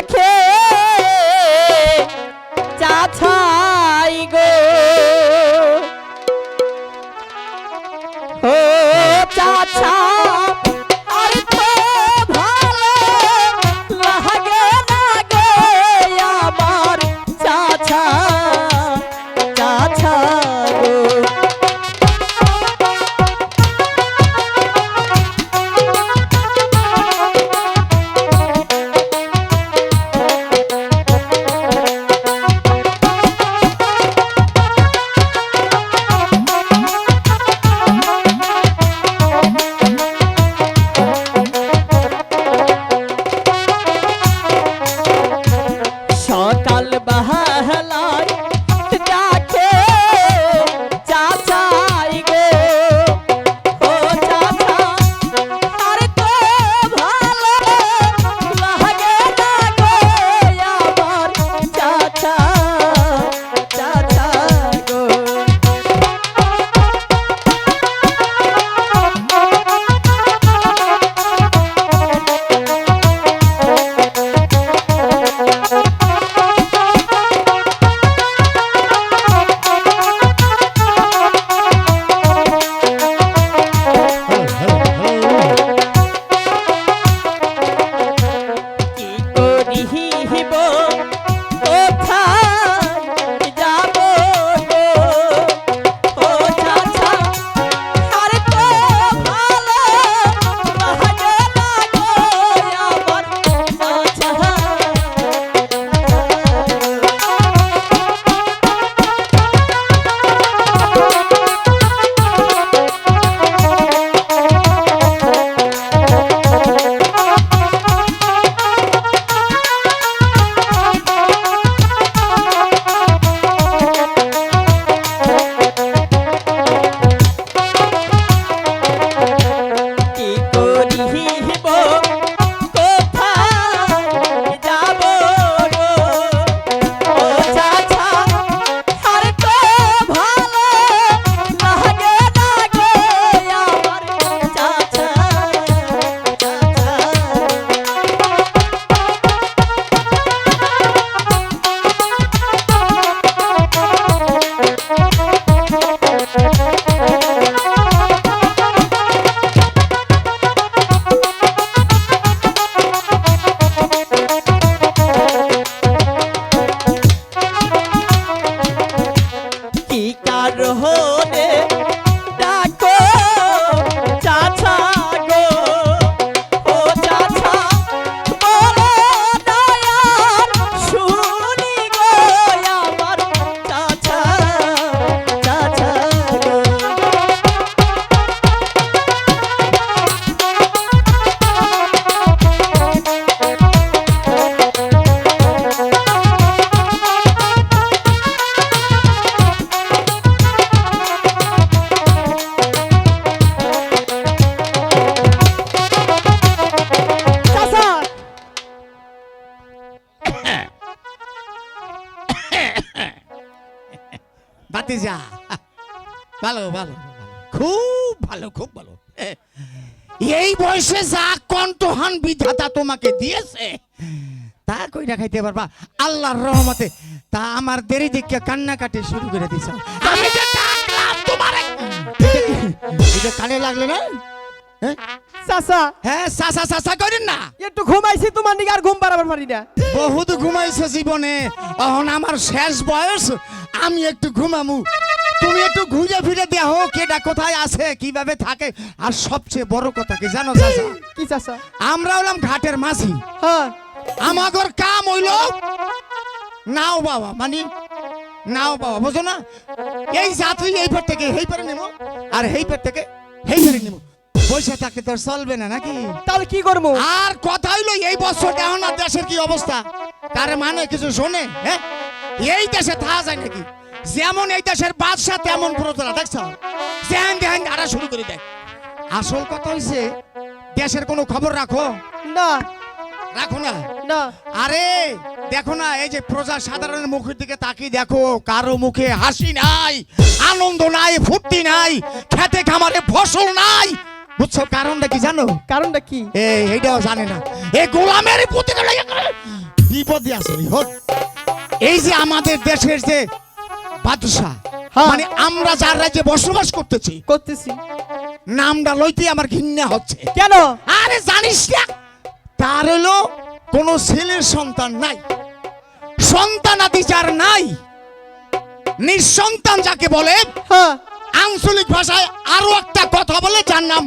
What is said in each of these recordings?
Raquel! É পাহাড় ভালো ভালো খুব ভালো খুব ভালো। এই বয়সে যা কণ্ঠহান বিধাতা তোমাকে দিয়েছে তা কইরা খাইতে পারবা? আল্লাহর রহমতে তা আমার দেরি দিকে কান্নাকাটি শুরু করে দিছ। আমি যে ডাকলাম তোমারে এটা কানে লাগল না? হ্যাঁ? চাচা। হ্যাঁ সাসা সাসা করেন না। একটু ঘুমাইছি তোমার দিকে আর ঘুম পারাবার পারি না। বহুত ঘুমাইছে জীবনে। এখন আমার শেষ বয়স আমি একটু ঘুমামু। তুমি একটু ঘুরে ফিরে দেখো কেটা কোথায় আছে কীভাবে থাকে। আর সবচেয়ে বড় কথা কি জানো চাচা? কি চাচা? আমরা হলাম ঘাটের মাঝি। হ্যাঁ। আমাগর কাম হইল নাও বাবা মানে নাও বাবা বুঝো না? এই যাত্রী এই পার থেকে এই পারে নেব আর এই পার থেকে এই পারে নেব পয়সা থাকলে তো আর চলবে না নাকি? তাহলে কি করব? আর কথা হইল এই বছর দেখো না দেশের কি অবস্থা। কারে মানে কিছু শোনে হ্যাঁ? এই দেশে থাকা যায় নাকি? যেমন এই দেশের বাদশা তেমন প্রতলা দেখছ? যেন দেখেন আড়া শুরু করে দেয়। আসল কথা হইছে দেশের কোনো খবর রাখো? না। রাখো না? না। আরে দেখো না এই যে প্রজা সাধারণের মুখের দিকে তাকিয়ে দেখো কারও মুখে হাসি নাই আনন্দ নাই ফুর্তি নাই খেতে খামারে ফসল নাই। বুঝছ কারণটা কি জানো? কারণটা কি? এই এইটাও জানে না। এই গোলামের প্রতি বিপদে আছে হট। এই যে আমাদের দেশের যে বাদশাহ। হ্যাঁ। মানে আমরা যার রাজ্যে বসবাস করতেছি করতেছি। নামটা লইতে আমার ঘৃণা হচ্ছে। কেন? আরে জানিস না তার হলো কোনো ছেলের সন্তান নাই। সন্তানাদি যার নাই নিঃসন্তান যাকে বলে হ্যাঁ। আঞ্চলিক ভাষায় আরও একটা কথা বলে যার নাম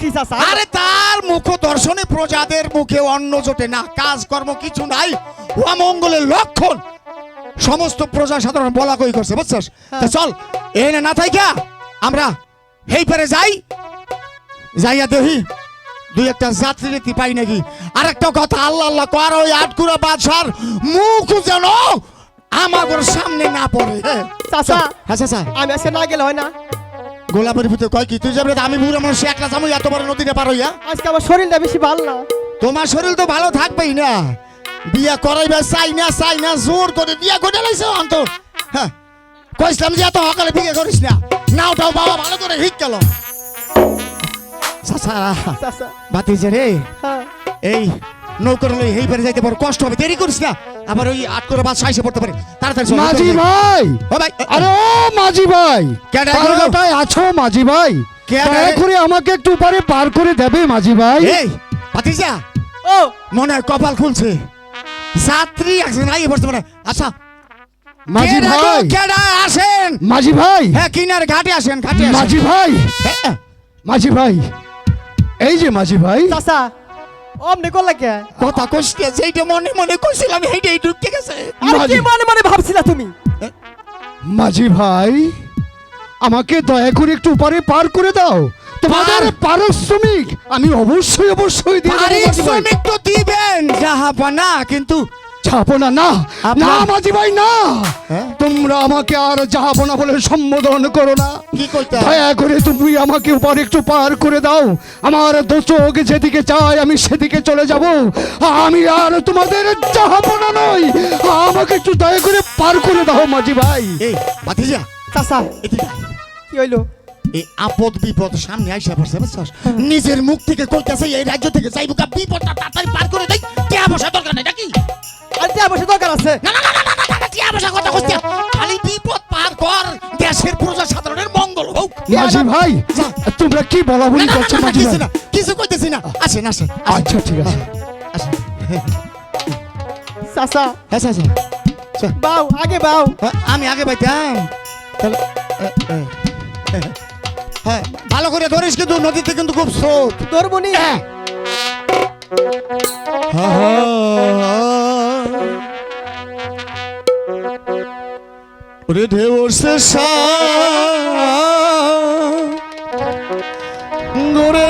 কি আরে তার মুখ দর্শনে প্রজাদের মুখে অন্ন জোটে না কাজকর্ম কিছু নাই। অমঙ্গলের লক্ষণ। সমস্ত প্রজা সাধারণ বলা কই করছে বুঝছস? তা চল এনে না থাইকা আমরা হেই পারে যাই। যাইয়া দেখি দুই একটা যাত্রী রীতি পাই নাকি। আর একটা কথা আল্লাহ আল্লাহ কর ওই আটকুড়া বাদশার মুখ যেন আমাদের সামনে না পড়ে। হ্যাঁ চাচা হ্যাঁ চাচা। আমি আজকে না গেলে হয় না। গোলাপের ভিতরে কয় কি? তুই যাবে আমি বুড়ো মানুষ একলা যাব এত বড় নদীতে পার হইয়া? আজকে আমার শরীরটা বেশি ভালো না। তোমার শরীর তো ভালো থাকবেই না। বিয়া করাইবা চাই না চাই না জোর করে বিয়া করে লাইছে অন্ত। হ্যাঁ কইছিলাম যে এত সকালে বিয়ে করিস না। নাওটাও বাবা ভালো করে হিট গেল। বাতিছে রে। হ্যাঁ। এই নৌকর লই হেই পারে যাইতে বড় কষ্ট হবে দেরি করিস না। আবার ওই আট করে বাদ সাইসে পড়তে পারে। তাড়াতাড়ি মাঝি। ভাই! ও ভাই আরে ও মাঝি ভাই? পারগাটায় আছো মাঝি ভাই? দয়া করে আমাকে একটু পারে পার করে দেবে মাঝি ভাই। এই বাতিজা ও! মনে হয় কপাল খুলছে। যাত্রী আছে নাই বর্তমানে। আচ্ছা মাঝি ভাই। কেডা আসেন। মাঝি ভাই। হ্যাঁ কিনার ঘাটে আসেন ঘাটে আসেন। মাঝি ভাই। হ্যাঁ, মাঝি ভাই। এই যে মাঝি ভাই। চাচা অমনি করলে কে? কথা কইতে যেইটা মনে মনে কইছিলাম সেইটাই ঢুকে গেছে। আরে কি মনে মনে ভাবছিলা তুমি? মাঝি ভাই আমাকে দয়া করে একটু পারে পার করে দাও। তোমাদের পারিশ্রমিক আমি অবশ্যই অবশ্যই দিয়ে। পারিশ্রমিক তো দিবেন। জাহাপানা কিন্তু যাব না না মাঝি ভাই না। হ্যাঁ? তোমরা আমাকে আর যাব না বলে সম্বোধন করো না। কি করতে দয়া করে তুমি আমাকে উপর একটু পার করে দাও। আমার দু চোখ যেদিকে চাই আমি সেদিকে চলে যাব। আমি আর তোমাদের যাব না নই। আমাকে একটু দয়া করে পার করে দাও মাঝি ভাই। এই বাতিজা চাচা। কি হইল? এই আপদ বিপদ সামনে আইসা পড়ছে বুঝছস নিজের মুখ থেকে কইতাছে এই রাজ্য থেকে যাইবো কা বিপদটা তাড়াতাড়ি পার করে দেই কে বসা দরকার নাই নাকি আর টিয়া পয়সা দরকার আছে না না না না না না, না বসা কথা কইতে খালি বিপদ পার কর দেশের প্রজা সাধারণের মঙ্গল হোক মাঝি ভাই তোমরা কি বলা বলি করছ মাঝি ভাই কিছু কইতেছি না আসেন আসেন আচ্ছা ঠিক আছে আসেন চাচা হ্যাঁ আচ্ছা চল। বাউ আগে বাউ হ্যাঁ, আমি আগে পাইতাম তাহলে হ্যাঁ ভালো করে ধরিস কিন্তু নদীতে কিন্তু খুব স্রোত। ধরবনি ওরে ঢেউ উঠছে গোরে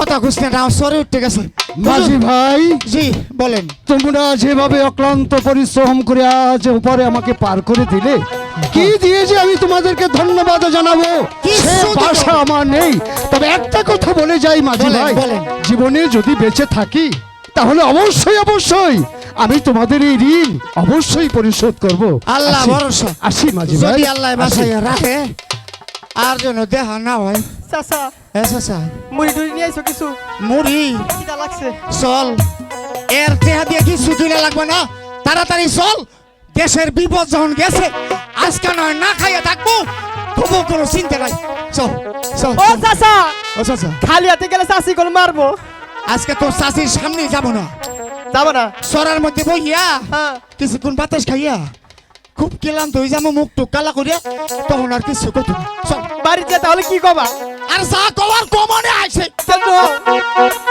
কথা খুঁজতে না সরে উঠতে গেছে। মাঝি ভাই জি বলেন। তোমরা যেভাবে অক্লান্ত পরিশ্রম করে আজ উপরে আমাকে পার করে দিলে কি দিয়ে যে আমি তোমাদেরকে ধন্যবাদ জানাব? সে ভাষা আমার নেই। তবে একটা কথা বলে যাই মাঝি বলেন, ভাই। বলেন। জীবনে যদি বেঁচে থাকি তাহলে অবশ্যই অবশ্যই আমি তোমাদের এই ঋণ অবশ্যই পরিশোধ করব। আল্লাহ আসি- ভরসা। আসি মাঝি ভাই। যদি আল্লাহ। রাখে আর যেন দেখা না হয়। চাচা এসা মুড়ি টুড়ি নিয়ে আইছ কিছু? মুড়ি। কিটা লাগছে? চল। এর দেহা দিয়ে কিছু দিলে লাগবে না? তাড়াতাড়ি চল। দেশের বিপদ যখন গেছে আজকে নয় না খাইয়ে থাকব। তবু কোনো চিন্তা নাই। চল চল। ও চাচা! ও চাচা। খালি হাতে গেলে চাষি করে মারবো। আজকে তো চাষির সামনে যাব না। যাব না? সরার মধ্যে বইয়া হ্যাঁ। কিছুক্ষণ বাতাস খাইয়া খুব ক্লান্ত হয়ে যাব মুখ টুক কালা করিয়া তখন আর কিছু করতে না। চল। বাড়িতে তাহলে কি কবা? আর যা কবার কমনে আছে। চল।